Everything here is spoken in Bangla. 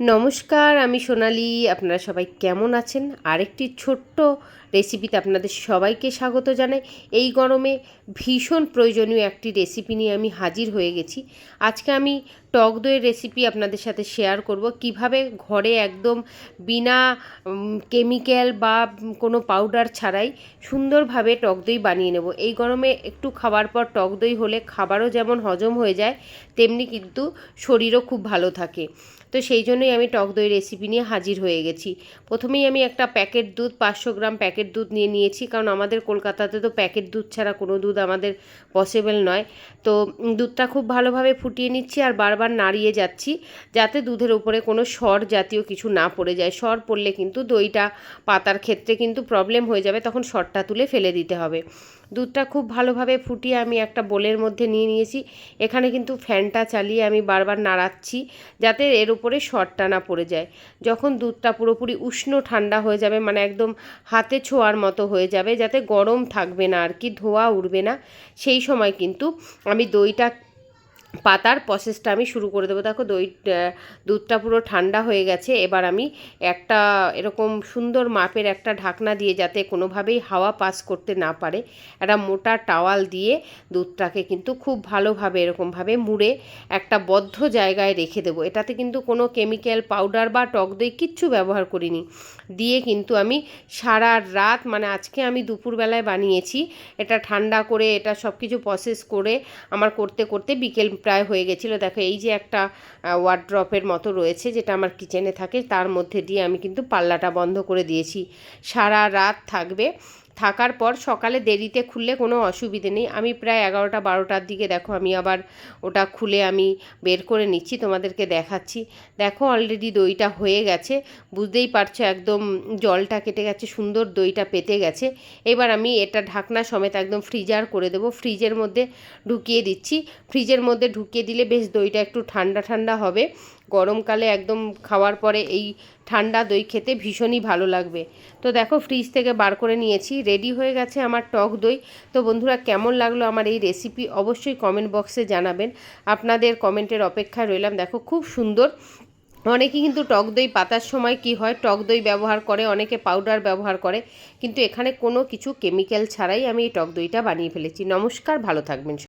নমস্কার আমি সোনালি। আপনারা সবাই কেমন আছেন? আরেকটি ছোট্ট রেসিপিতে আপনাদের সবাইকে স্বাগত জানাই। এই গরমে ভীষণ প্রয়োজনীয় একটি রেসিপি নিয়ে আমি হাজির হয়ে গেছি। আজকে আমি টক দইয়ের রেসিপি আপনাদের সাথে শেয়ার করব। কীভাবে ঘরে একদম বিনা কেমিক্যাল বা কোনো পাউডার ছাড়াই সুন্দরভাবে টক দই বানিয়ে নেব। এই গরমে একটু খাবার পর টক দই হলে খাবারও যেমন হজম হয়ে যায়, তেমনি কিন্তু শরীরও খুব ভালো থাকে। তো সেই জন্যই আমি টক দই রেসিপি নিয়ে হাজির হয়ে গেছি। প্রথমেই আমি একটা প্যাকেট দুধ, পাঁচশো গ্রাম প্যাকেট দুধ নিয়ে নিয়েছি, কারণ আমাদের কলকাতাতে তো প্যাকেট দুধ ছাড়া কোনো দুধ আমাদের পসিবল নয়। তো দুধটা খুব ভালোভাবে ফুটিয়ে নিচ্ছি আর বারবার নাড়িয়ে যাচ্ছি যাতে দুধের উপরে কোনো সর জাতীয় কিছু না পড়ে যায়। সর পড়লে কিন্তু দইটা পাতার ক্ষেত্রে কিন্তু প্রবলেম হয়ে যাবে, তখন সরটা তুলে ফেলে দিতে হবে। দুধটা খুব ভালোভাবে ফুটিয়ে আমি একটা বোলের মধ্যে নিয়ে নিয়েছি। এখানে কিন্তু ফ্যানটা চালিয়ে আমি বারবার নাড়াচ্ছি যাতে এর উপরে সরটা না পড়ে যায়। যখন দুধটা পুরোপুরি উষ্ণ ঠান্ডা হয়ে যাবে মানে একদম হাতে ছোঁয়ার মতো হয়ে যাবে, যাতে গরম থাকবে না আর কি, ধোয়া উঠবে না। সেই সময় কিন্তু আমি দইটা পাতার প্রসেসটা আমি শুরু করে দেবো। দেখো দই দুধটা পুরো ঠান্ডা হয়ে গেছে। এবার আমি একটা এরকম সুন্দর মাপের একটা ঢাকনা দিয়ে যাতে কোনোভাবেই হাওয়া পাস করতে না পারে, একটা মোটা টাওয়াল দিয়ে দুধটাকে কিন্তু খুব ভালোভাবে এরকমভাবে মুড়ে একটা বদ্ধ জায়গায় রেখে দেবো। এটাতে কিন্তু কোনো কেমিক্যাল পাউডার বা টক দই কিচ্ছু ব্যবহার করিনি। দিয়ে কিন্তু আমি সারা রাত মানে আজকে আমি দুপুরবেলায় বানিয়েছি, এটা ঠান্ডা করে, এটা সব কিছু প্রসেস করে আমার করতে করতে বিকেল প্রায় হয়ে গেছিল। দেখো, এই যে একটা ওয়ার্ড্রপের মতো রয়েছে যেটা আমার কিচেনে থাকে, তার মধ্যে দিয়ে আমি কিন্তু পাল্লাটা বন্ধ করে দিয়েছি। সারা রাত থাকবে। থাকার পর সকালে দেরিতে খুললে কোনো অসুবিধে নেই। আমি প্রায় এগারোটা, বারোটার দিকে দেখো, আমি আবার ওটা খুলে আমি বের করে নিচ্ছি, তোমাদেরকে দেখাচ্ছি। দেখো অলরেডি দইটা হয়ে গেছে। বুঝতেই পারছ একদম জলটা কেটে গেছে, সুন্দর দইটা পেতে গেছে। এবার আমি এটা ঢাকনা সমেত একদম ফ্রিজার করে দেবো। ফ্রিজের মধ্যে ঢুকিয়ে দিচ্ছি। ফ্রিজের মধ্যে ঢুকিয়ে দিলে বেশ দইটা একটু ঠান্ডা ঠান্ডা হবে। গরমকালে একদম খাওয়ার পরে এই ঠান্ডা দই খেতে ভীষণই ভালো লাগবে। তো দেখো ফ্রিজ থেকে বার করে নিয়েছি রেডি হয়ে গেছে আমার টক দই। তো বন্ধুরা, কেমন লাগল আমার এই রেসিপি অবশ্যই কমেন্ট বক্সে জানাবেন। আপনাদের কমেন্টের অপেক্ষায় রইলাম। দেখো, খুব সুন্দর। অনেকে কিন্তু টক দই পাতার সময় কি হয়, টক দই ব্যবহার করে, অনেকে পাউডার ব্যবহার করে, কিন্তু এখানে কোনো কিছু কেমিক্যাল ছাড়াই আমি এই টক দইটা বানিয়ে ফেলেছি। নমস্কার, ভালো থাকবেন